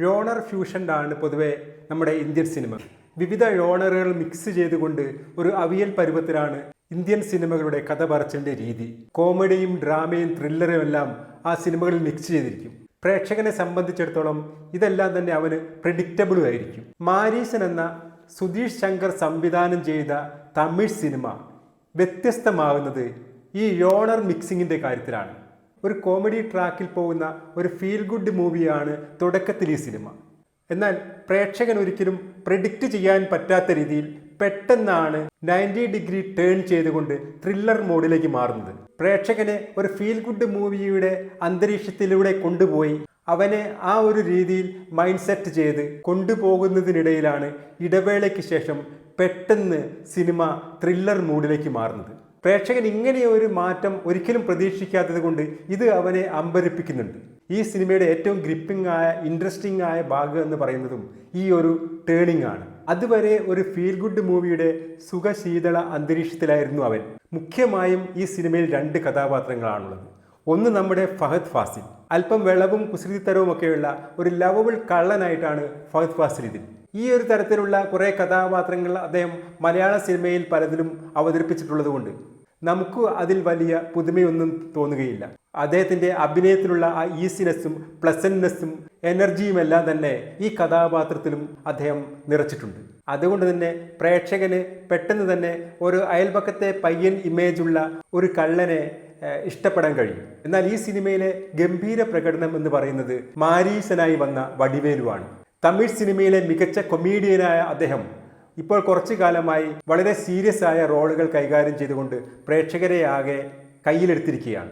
ഴോണർ ഫ്യൂഷനാണ് പൊതുവെ നമ്മുടെ Indian cinema. വിവിധ ഴോണറുകൾ മിക്സ് ചെയ്തുകൊണ്ട് ഒരു അവിയൽ പരുവത്തിലാണ് ഇന്ത്യൻ സിനിമകളുടെ കഥ പറച്ചിന്റെ രീതി. കോമഡിയും ഡ്രാമയും ത്രില്ലറും എല്ലാം ആ സിനിമകളിൽ മിക്സ് ചെയ്തിരിക്കും. പ്രേക്ഷകനെ സംബന്ധിച്ചിടത്തോളം ഇതെല്ലാം തന്നെ അവന് പ്രഡിക്റ്റബിളും ആയിരിക്കും. മാരീസൻ എന്ന സുധീഷ് ശങ്കർ സംവിധാനം ചെയ്ത തമിഴ് സിനിമ വ്യത്യസ്തമാകുന്നത് ഈ യോണർ മിക്സിങ്ങിന്റെ കാര്യത്തിലാണ്. ഒരു കോമഡി ട്രാക്കിൽ പോകുന്ന ഒരു ഫീൽ ഗുഡ് മൂവിയാണ് തുടക്കത്തിൽ ഈ സിനിമ എന്നാൽ പ്രേക്ഷകൻ ഒരിക്കലും പ്രിഡിക്റ്റ് ചെയ്യാൻ പറ്റാത്ത രീതിയിൽ പെട്ടെന്നാണ് നയന്റി ഡിഗ്രി ടേൺ ചെയ്തുകൊണ്ട് ത്രില്ലർ മോഡിലേക്ക് മാറുന്നത്. പ്രേക്ഷകനെ ഒരു ഫീൽ ഗുഡ് മൂവിയുടെ അന്തരീക്ഷത്തിലൂടെ കൊണ്ടുപോയി അവനെ ആ ഒരു രീതിയിൽ മൈൻഡ് സെറ്റ് ചെയ്ത് കൊണ്ടുപോകുന്നതിനിടയിലാണ് ഇടവേളയ്ക്ക് ശേഷം പെട്ടെന്ന് സിനിമ ത്രില്ലർ മൂഡിലേക്ക് മാറുന്നത്. പ്രേക്ഷകൻ ഇങ്ങനെ ഒരു മാറ്റം ഒരിക്കലും പ്രതീക്ഷിക്കാത്തത് കൊണ്ട് ഇത് അവനെ അമ്പരിപ്പിക്കുന്നുണ്ട്. ഈ സിനിമയുടെ ഏറ്റവും ഗ്രിപ്പിംഗ് ആയ ഇൻട്രസ്റ്റിംഗ് ആയ ഭാഗം എന്ന് പറയുന്നതും ഈ ഒരു ടേണിംഗ് ആണ് അതുവരെ ഒരു ഫീൽ ഗുഡ് മൂവിയുടെ സുഖശീതള അന്തരീക്ഷത്തിലായിരുന്നു അവൻ. മുഖ്യമായും ഈ സിനിമയിൽ രണ്ട് കഥാപാത്രങ്ങളാണുള്ളത്. ഒന്ന് നമ്മുടെ ഫഹദ് ഫാസിൽ. അല്പം വെളവും കുസൃതിത്തരവും ഒക്കെയുള്ള ഒരു ലവബിൾ കള്ളനായിട്ടാണ് ഫഹദ് ഫാസിൽ ഇതിൽ. ഈ ഒരു തരത്തിലുള്ള കുറേ കഥാപാത്രങ്ങൾ അദ്ദേഹം മലയാള സിനിമയിൽ പലതിലും അവതരിപ്പിച്ചിട്ടുള്ളതുകൊണ്ട് നമുക്ക് അതിൽ വലിയ പുതുമയൊന്നും തോന്നുകയില്ല. അദ്ദേഹത്തിന്റെ അഭിനയത്തിലുള്ള ആ ഈസിനെസ്സും പ്ലസൻനെസ്സും എനർജിയും എല്ലാം തന്നെ ഈ കഥാപാത്രത്തിലും അദ്ദേഹം നിറച്ചിട്ടുണ്ട്. അതുകൊണ്ട് തന്നെ പ്രേക്ഷകന് പെട്ടെന്ന് തന്നെ ഒരു അയൽപക്കത്തെ പയ്യൻ ഇമേജുള്ള ഒരു കള്ളനെ ഇഷ്ടപ്പെടാൻ കഴിയും. എന്നാൽ ഈ സിനിമയിലെ ഗംഭീര പ്രകടനം എന്ന് പറയുന്നത് മാരീസനായി വന്ന വടിവേലുവാണ്. തമിഴ് സിനിമയിലെ മികച്ച കൊമീഡിയനായ അദ്ദേഹം ഇപ്പോൾ കുറച്ചു കാലമായി വളരെ സീരിയസ് ആയ റോളുകൾ കൈകാര്യം ചെയ്തുകൊണ്ട് പ്രേക്ഷകരെ ആകെ കയ്യിലെടുത്തിരിക്കുകയാണ്.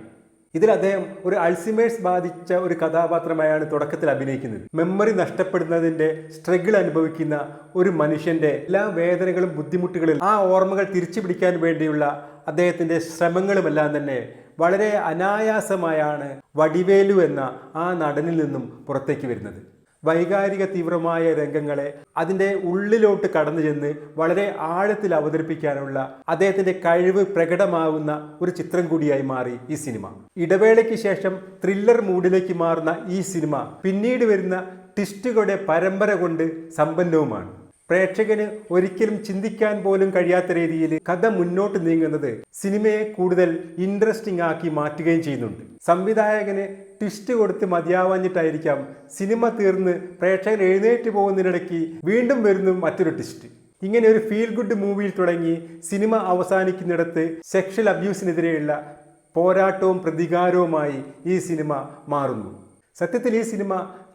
ഇതിൽ അദ്ദേഹം ഒരു അൾസിമേഴ്സ് ബാധിച്ച ഒരു കഥാപാത്രമായാണ് തുടക്കത്തിൽ അഭിനയിക്കുന്നത്. മെമ്മറി നഷ്ടപ്പെടുന്നതിന്റെ സ്ട്രഗിൾ അനുഭവിക്കുന്ന ഒരു മനുഷ്യന്റെ എല്ലാ വേദനകളും ബുദ്ധിമുട്ടുകളും ആ ഓർമ്മകൾ തിരിച്ചു പിടിക്കാൻ വേണ്ടിയുള്ള അദ്ദേഹത്തിന്റെ ശ്രമങ്ങളുമെല്ലാം തന്നെ വളരെ അനായാസമായാണ് വടിവേലു എന്ന ആ നടനിൽ നിന്നും പുറത്തേക്ക് വരുന്നത്. വൈകാരിക തീവ്രമായ രംഗങ്ങളെ അതിന്റെ ഉള്ളിലോട്ട് കടന്നു ചെന്ന് വളരെ ആഴത്തിൽ അവതരിപ്പിക്കാനുള്ള അദ്ദേഹത്തിന്റെ കഴിവ് പ്രകടമാവുന്ന ഒരു ചിത്രം കൂടിയായി മാറി ഈ സിനിമ. ഇടവേളയ്ക്ക് ശേഷം ത്രില്ലർ മൂഡിലേക്ക് മാറുന്ന ഈ സിനിമ പിന്നീട് വരുന്ന ട്വിസ്റ്റുകളുടെ പരമ്പര കൊണ്ട് സമ്പന്നവുമാണ്. പ്രേക്ഷകന് ഒരിക്കലും ചിന്തിക്കാൻ പോലും കഴിയാത്ത രീതിയിൽ കഥ മുന്നോട്ട് നീങ്ങുന്നത് സിനിമയെ കൂടുതൽ ഇൻട്രസ്റ്റിംഗ് ആക്കി മാറ്റുകയും ചെയ്യുന്നുണ്ട്. സംവിധായകന് ട്വിസ്റ്റ് കൊടുത്ത് മതിയാവാഞ്ഞിട്ടായിരിക്കാം സിനിമ തീർന്ന് പ്രേക്ഷകൻ എഴുന്നേറ്റ് പോകുന്നതിനിടയ്ക്ക് വീണ്ടും വരുന്നു മറ്റൊരു ട്വിസ്റ്റ് ഇങ്ങനെ ഒരു ഫീൽ ഗുഡ് മൂവിയിൽ തുടങ്ങി സിനിമ അവസാനിക്കുന്നിടത്ത് സെക്ഷൽ അബ്യൂസിനെതിരെയുള്ള പോരാട്ടവും പ്രതികാരവുമായി ഈ സിനിമ മാറുന്നു. സത്യത്തിൽ ഈ സിനിമ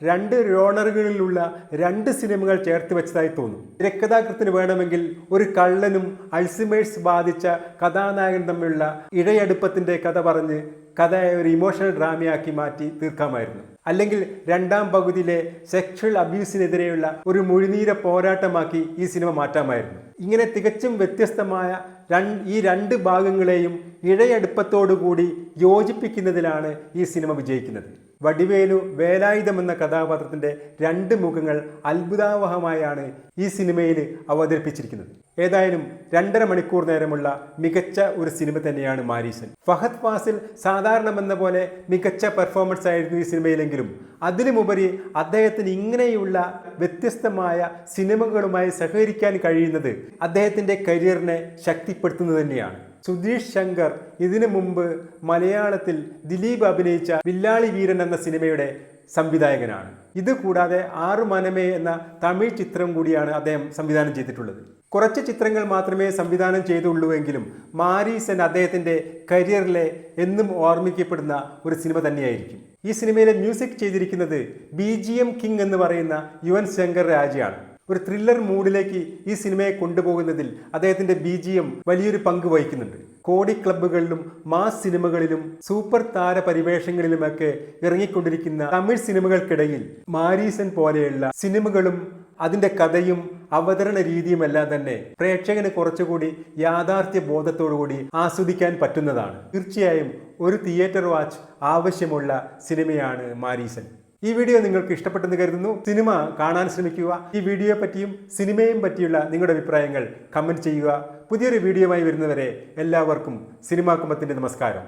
രണ്ട് റോണറുകളിലുള്ള രണ്ട് സിനിമകൾ ചേർത്ത് വെച്ചതായി തോന്നും. തിരക്കഥാകൃത്തിന് വേണമെങ്കിൽ ഒരു കള്ളനും അൾസിമേഴ്സ് ബാധിച്ച കഥാനായകൻ തമ്മിലുള്ള ഇഴയടുപ്പത്തിന്റെ കഥ പറഞ്ഞ് കഥയെ ഒരു ഇമോഷണൽ ഡ്രാമയാക്കി മാറ്റി തീർക്കാമായിരുന്നു. അല്ലെങ്കിൽ രണ്ടാം പകുതിയിലെ സെക്ഷൽ അബ്യൂസിനെതിരെയുള്ള ഒരു മുഴുനീര പോരാട്ടമാക്കി ഈ സിനിമ മാറ്റാമായിരുന്നു. ഇങ്ങനെ തികച്ചും വ്യത്യസ്തമായ ഈ രണ്ട് ഭാഗങ്ങളെയും ഇഴയടുപ്പത്തോടുകൂടി യോജിപ്പിക്കുന്നതിലാണ് ഈ സിനിമ വിജയിക്കുന്നത്. വടിവേലു വേലായുധം എന്ന കഥാപാത്രത്തിന്റെ രണ്ട് മുഖങ്ങൾ അത്ഭുതാവഹമായാണ് ഈ സിനിമയിൽ അവതരിപ്പിച്ചിരിക്കുന്നത്. ഏതായാലും രണ്ടര മണിക്കൂർ നേരമുള്ള മികച്ച ഒരു സിനിമ തന്നെയാണ് മാരീസൻ. ഫഹദ് ഫാസിൽ സാധാരണമെന്ന പോലെ മികച്ച പെർഫോമൻസ് ആയിരുന്നു ഈ സിനിമയിലെങ്കിലും. അതിലുമുപരി അദ്ദേഹത്തിന് ഇങ്ങനെയുള്ള വ്യത്യസ്തമായ സിനിമകളുമായി സഹകരിക്കാൻ കഴിയുന്നത് അദ്ദേഹത്തിന്റെ കരിയറിനെ ശക്തിപ്പെടുത്തുന്നത് തന്നെയാണ്. സുധീഷ് ശങ്കർ ഇതിനു മുമ്പ് മലയാളത്തിൽ ദിലീപ് അഭിനയിച്ച വില്ലാളി വീരൻ എന്ന സിനിമയുടെ സംവിധായകനാണ്. ഇത് കൂടാതെ ആറു മനമേ എന്ന തമിഴ് ചിത്രം കൂടിയാണ് അദ്ദേഹം സംവിധാനം ചെയ്തിട്ടുള്ളത്. കുറച്ച് ചിത്രങ്ങൾ മാത്രമേ സംവിധാനം ചെയ്തുള്ളൂവെങ്കിലും മാരീസൻ അദ്ദേഹത്തിന്റെ കരിയറിലെ എന്നും ഓർമ്മിക്കപ്പെടുന്ന ഒരു സിനിമ തന്നെയായിരിക്കും. ഈ സിനിമയിലെ മ്യൂസിക് ചെയ്തിരിക്കുന്നത് ബി ജി എം കിങ് എന്ന് പറയുന്ന യുവൻ ശങ്കർ രാജയാണ്. ഒരു ത്രില്ലർ മൂഡിലേക്ക് ഈ സിനിമയെ കൊണ്ടുപോകുന്നതിൽ അദ്ദേഹത്തിന്റെ ബി ജി എം വലിയൊരു പങ്ക് വഹിക്കുന്നുണ്ട്. കോടി ക്ലബ്ബുകളിലും മാസ് സിനിമകളിലും സൂപ്പർ താര പരിവേഷങ്ങളിലുമൊക്കെ ഇറങ്ങിക്കൊണ്ടിരിക്കുന്ന തമിഴ് സിനിമകൾക്കിടയിൽ മാരീസൻ പോലെയുള്ള സിനിമകളും അതിന്റെ കഥയും അവതരണ രീതിയുമെല്ലാം തന്നെ പ്രേക്ഷകന് കുറച്ചുകൂടി യാഥാർത്ഥ്യ ബോധത്തോടുകൂടി ആസ്വദിക്കാൻ പറ്റുന്നതാണ്. തീർച്ചയായും ഒരു തിയേറ്റർ വാച്ച് ആവശ്യമുള്ള സിനിമയാണ് മാരീസൻ. ഈ വീഡിയോ നിങ്ങൾക്ക് ഇഷ്ടപ്പെട്ടെന്ന് കരുതുന്നു. സിനിമ കാണാൻ ശ്രമിക്കുക. ഈ വീഡിയോയെ പറ്റിയും സിനിമയും പറ്റിയുള്ള നിങ്ങളുടെ അഭിപ്രായങ്ങൾ കമന്റ് ചെയ്യുക. പുതിയൊരു വീഡിയോയുമായി വരുന്നവരെ എല്ലാവർക്കും സിനിമാ കുമ്പത്തിന്റെ നമസ്കാരം.